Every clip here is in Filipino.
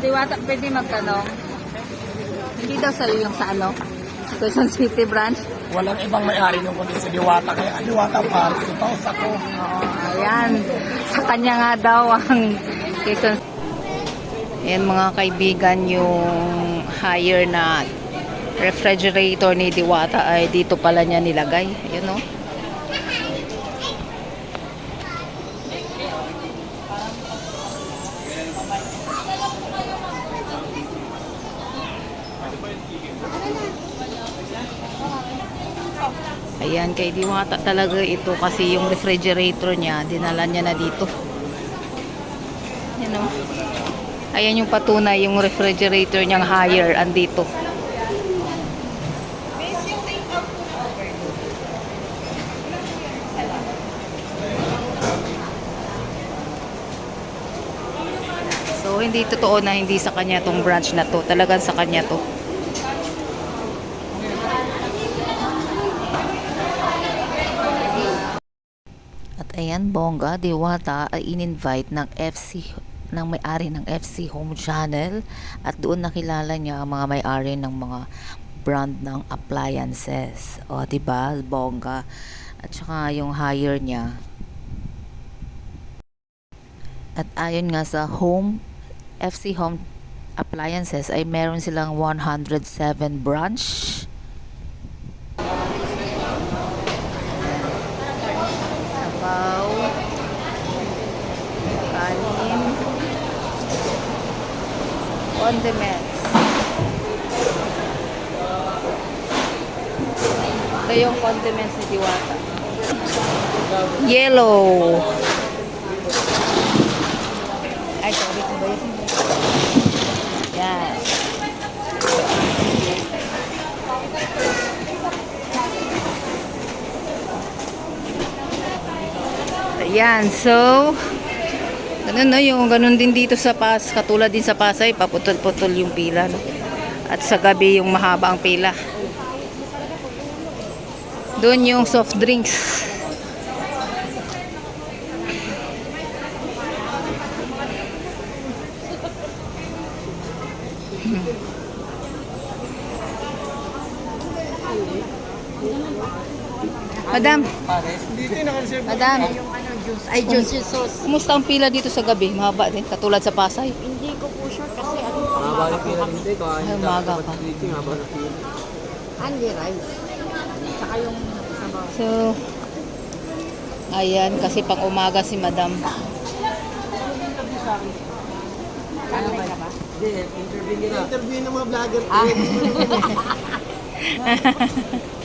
Diwata, pwede magtanong. Hindi daw sa'yo yung sa ano? Quezon City branch. Walang ibang may-ari nung kundi si Diwata. Kaya Diwata Paris. Ito sa ko. Oo, ayan. Sa kanya nga daw ang Quezon Ayan mga kaibigan, yung higher na refrigerator ni Diwata ay dito pala niya nilagay. Ayan o. Ayan, kay Diwata talaga ito kasi yung refrigerator niya, dinala niya na dito. Ayan o. Ayan yung patunay, yung refrigerator niyang higher, andito. So, hindi totoo na hindi sa kanya tong branch na to. Talagang sa kanya to. At ayan, bongga, Diwata ay in-invite ng FC ng may-ari ng FC Home Channel at doon nakilala niya ang mga may-ari ng mga brand ng appliances. O, 'di ba? Bongga. At saka yung hire niya. At ayon nga sa Home FC Home Appliances ay meron silang 107 branch. Condiments. Ito yung condiments ni Diwata. Yellow. Ay, sorry ko ba yun? Yan. Ayan, so ganun no, yung ganun din dito sa Pas, katulad din sa Pasay, paputol-putol yung pila no. At sa gabi yung mahaba ang pila. Doon yung soft drinks. Madam, Dito yung nakareserve. madam, Ay, Diyos Jesus. kumusta ang pila dito sa gabi? Mahaba din, katulad sa Pasay. Hindi ko po sure kasi ano pa Haba na pila hindi ko. Ay, umaga pa. Meeting, haba na pila. Andy rice. Saka yung sabaw. So, ayan, kasi pang umaga si madam. Ano ba? Hindi, interview nila. Interview ng mga vlogger. Ah,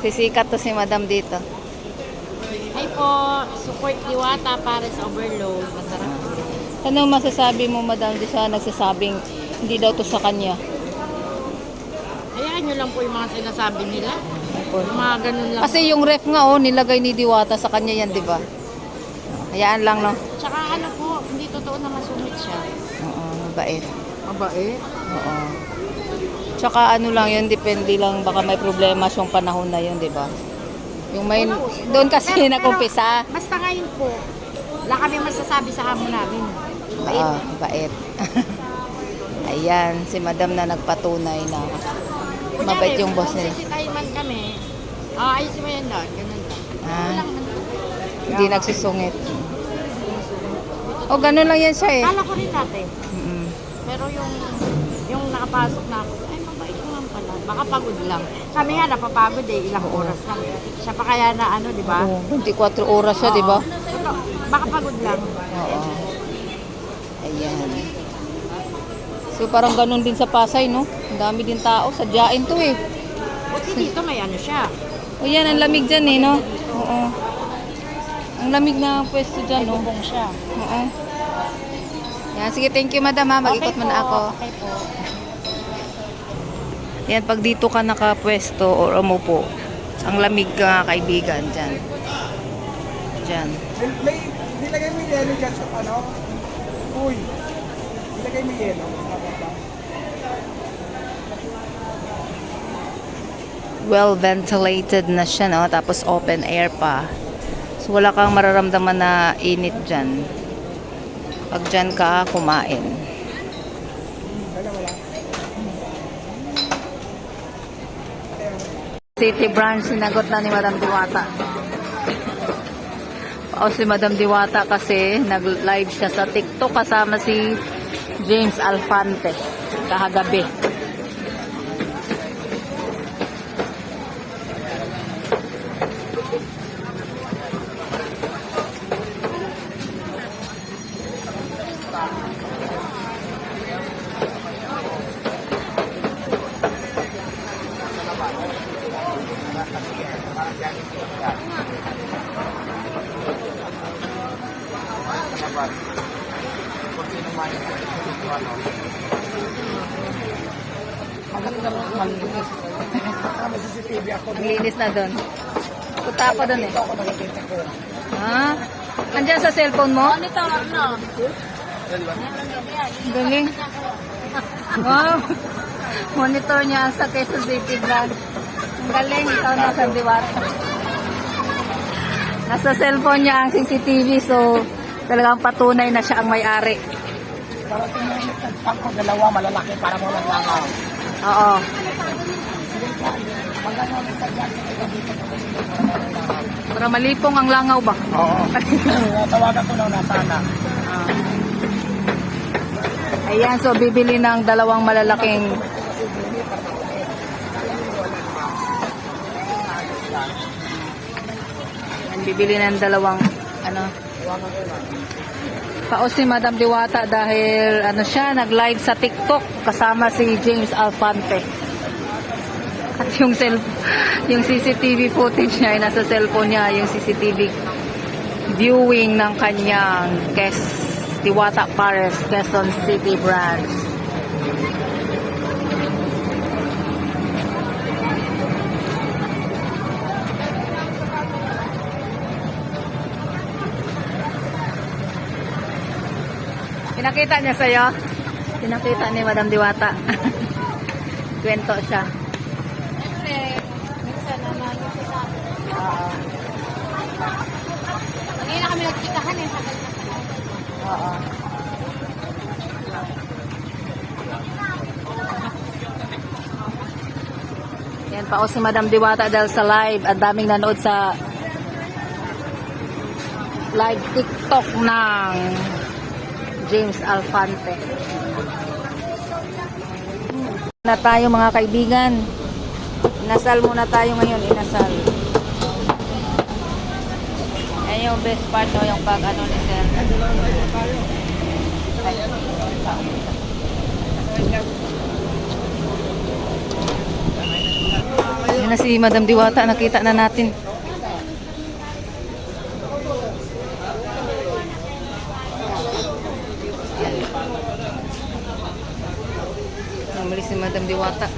Sisikat to si madam dito. ay po, support Diwata para sa overload. Masarap. Ano masasabi mo madam di sa nagsasabing hindi daw to sa kanya? Hayaan nyo lang po yung mga sinasabi nila. Yung mga ganun lang. Kasi yung ref nga oh, nilagay ni Diwata sa kanya yan, di ba? Hayaan lang no. Tsaka ano po, hindi totoo na masungit siya. Oo, mabait. Mabait? Oo. Tsaka ano lang yun, depende lang, baka may problema siyang panahon na yun, di ba? Yung may, doon kasi Pero- pero- nakumpisa. Basta ngayon po, wala kami masasabi sa hamon namin. Bait. Ah, bait. Ayan, si madam na nagpatunay na mabait yung boss Kung nila. sisitahin man kami, ah, ayusin mo yan lang, ganun lang. Ah. Ano. Hindi nagsusungit. O, ganun lang yan siya eh. Kala ko rin dati. Mm-mm. Pero yung yung nakapasok na ako, ay mabait naman pala. Baka pagod lang. Kami nga napapagod eh, ilang oras lang. Siya pa kaya na ano, di ba? Oo, 24 oras siya, di ba? Oo. Totoo. Baka pagod lang. Oo. Ayan. So, parang ganun din sa Pasay, no? Ang dami din tao. Sadyain to eh. Buti dito may ano siya. O yan, ang lamig dyan eh, no? Oo. Ang lamig na pwesto dyan, no? Bubong siya. Oo. Yan, sige, thank you, madam, ha. Mag-ikot Okay muna ako. Okay po. Yan, pag dito ka nakapwesto or umupo, ang lamig ka, kaibigan, dyan. Dyan. May, nilagay mo yelo dyan sa ano? Uy. Nilagay mo yelo. Well ventilated na siya, no? Tapos open air pa. So, wala kang mararamdaman na init dyan. Pag dyan ka kumain. City branch sinagot na ni Madam Diwata. O si Madam Diwata kasi nag-live siya sa TikTok kasama si James Alfante kahagabi. Maganda mo malinis. Kasama CCTV ako. Linis na doon. Punta ako doon eh. Ito ako nakikita ko. Ha? Andiyan sa cellphone mo? Monitor, no? Galing. Wow. Monitor niya sa Quezon City branch. Ang galing. Ikaw na sa Diwata. Nasa cellphone niya ang CCTV so talagang patunay na siya ang may-ari. Para tingnan ako dalawa malalaki para mo lang langaw. Oo. Para malipong ang langaw ba? Oo. Tawagan ko na sana. Ayan, so bibili ng dalawang malalaking Ayan, bibili ng dalawang ano Paos si Madam Diwata dahil ano siya, nag-live sa TikTok kasama si James Alfante. At yung cell, yung CCTV footage niya ay nasa cellphone niya, yung CCTV viewing ng kanyang guest Diwata Pares, Quezon City branch. Pinakita niya sa'yo? Pinakita ni Madam Diwata. Kwento siya. Siyempre, minsan naman yung sa Oo. Ngayon na kami nagkikahan eh. Oo. Yan pa si Madam Diwata dahil sa live. Ang daming nanood sa live TikTok ng James Alfante. Na tayo mga kaibigan. Inasal muna tayo ngayon, inasal. Yan yung best part no, yung pag ano ni Sir. Yan na si Madam Diwata, nakita na natin. Namali si Madam Diwata.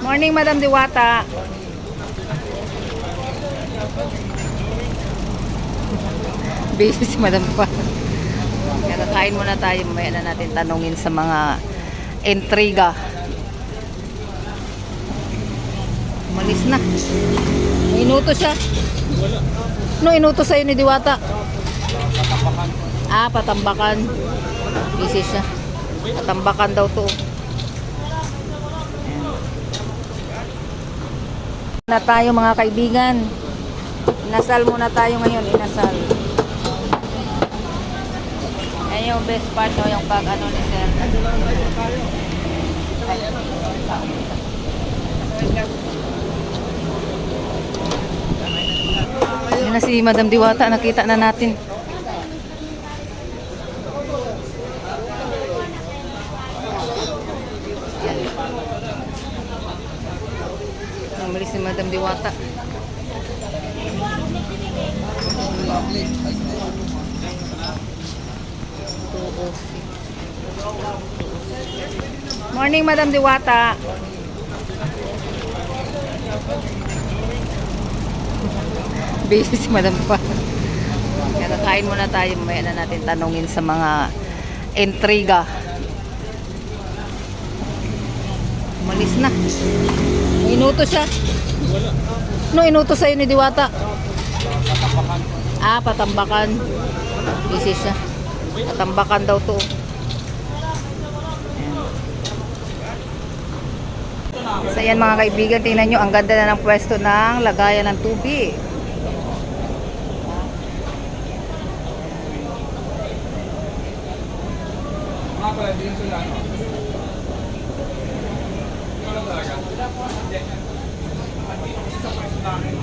Morning, Madam Diwata. Busy si Madam Diwata. Kaya kakain muna tayo. Mamaya na natin tanungin sa mga intriga. Umalis na. Inuto siya. No, inuto sa'yo ni Diwata. Ah, patambakan. Busy siya. Patambakan daw to. na tayo mga kaibigan. Inasal muna tayo ngayon, inasal. Yan yung best part no, yung pag ano ni Sir. Yan na si Madam Diwata, nakita na natin. Namali si Madam Diwata. Morning, Madam Diwata. Busy si Madam Diwata. Kaya kakain muna tayo. Mamaya na natin tanungin sa mga intriga. Umalis na. Inuto siya. No, inuto sa'yo ni Diwata. Ah, patambakan. Busy siya. Natambakan daw to. So ayan mga kaibigan, tingnan nyo, ang ganda na ng pwesto ng lagayan ng tubig. pala, hindi yung sila, ano? Ikaw lang talaga? Hindi. At dito kasi sa pwesto namin,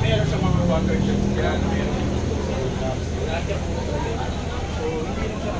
meron sa mga water jets, kaya ano yun? So, hindi na siya,